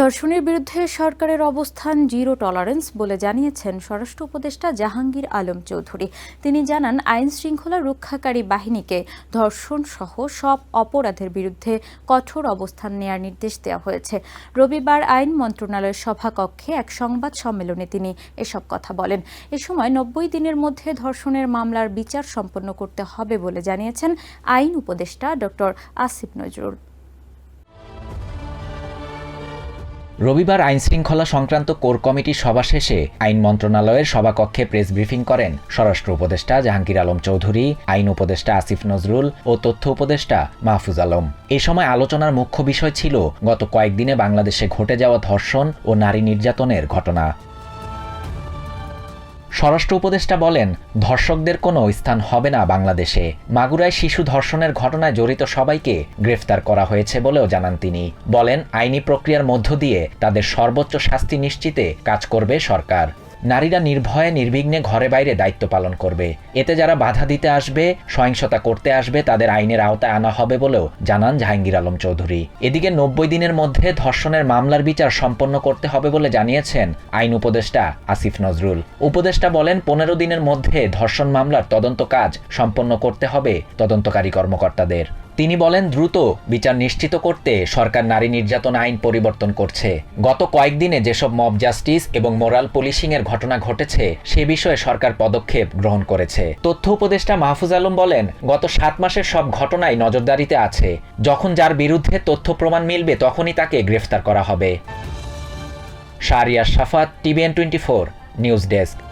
ধর্ষণের বিরুদ্ধে সরকারের অবস্থান জিরো টলারেন্স বলে জানিয়েছেন স্বরাষ্ট্র উপদেষ্টা জাহাঙ্গীর আলম চৌধুরী। তিনি জানান, আইন শৃঙ্খলা রক্ষাকারী বাহিনীকে ধর্ষণ সহ সব অপরাধের বিরুদ্ধে কঠোর অবস্থান নেয়ার নির্দেশ দেওয়া হয়েছে। রবিবার আইন মন্ত্রণালয়ের সভাকক্ষে এক সংবাদ সম্মেলনে তিনি এসব কথা বলেন। এ সময় নব্বই দিনের মধ্যে ধর্ষণের মামলার বিচার সম্পন্ন করতে হবে বলে জানিয়েছেন আইন উপদেষ্টা ডক্টর আসিফ নজরুল। রবিবার আইনশৃঙ্খলা সংক্রান্ত কোর কমিটির সভা শেষে আইন মন্ত্রণালয়ের সভাকক্ষে প্রেস ব্রিফিং করেন স্বরাষ্ট্র উপদেষ্টা জাহাঙ্গীর আলম চৌধুরী, আইন উপদেষ্টা আসিফ নজরুল ও তথ্য উপদেষ্টা মাহফুজ আলম। এ সময় আলোচনার মুখ্য বিষয় ছিল গত কয়েকদিনে বাংলাদেশে ঘটে যাওয়া ধর্ষণ ও নারী নির্যাতনের ঘটনা। স্বরাষ্ট্র উপদেষ্টা বলেন, ধর্ষকদের কোনো স্থান হবে না বাংলাদেশে। মাগুরায় শিশু ধর্ষণের ঘটনায় জড়িত সবাইকে গ্রেফতার করা হয়েছে বলেও জানান তিনি। বলেন, আইনি প্রক্রিয়ার মধ্য দিয়ে তাদের সর্বোচ্চ শাস্তি নিশ্চিতে কাজ করবে সরকার। নারীরা নির্ভয়ে, নির্বিঘ্নে ঘরে বাইরে দায়িত্ব পালন করবে। এতে যারা বাধা দিতে আসবে, সহিংসতা করতে আসবে, তাদের আইনের আওতায় আনা হবে বলেও জানান জাহাঙ্গীর আলম চৌধুরী। এদিকে নব্বই দিনের মধ্যে ধর্ষণের মামলার বিচার সম্পন্ন করতে হবে বলে জানিয়েছেন আইন উপদেষ্টা আসিফ নজরুল। উপদেষ্টা বলেন, পনেরো দিনের মধ্যে ধর্ষণ মামলার তদন্ত কাজ সম্পন্ন করতে হবে তদন্তকারী কর্মকর্তাদের। তিনি বলেন, দ্রুত বিচার নিশ্চিত করতে সরকার নারী নির্যাতন আইন পরিবর্তন করছে। গত কয়েকদিনে যেসব মব জাস্টিস এবং মোরাল পুলিশিং এর ঘটনা ঘটেছে, সে বিষয়ে সরকার পদক্ষেপ গ্রহণ করেছে। তথ্য উপদেষ্টা মাহফুজ আলম বলেন, গত সাত মাসের সব ঘটনাই নজরদারিতে আছে। যখন যার বিরুদ্ধে তথ্য প্রমাণ মিলবে, তখনই তাকে গ্রেফতার করা হবে। Shahriar Safat TVN twenty four, news desk.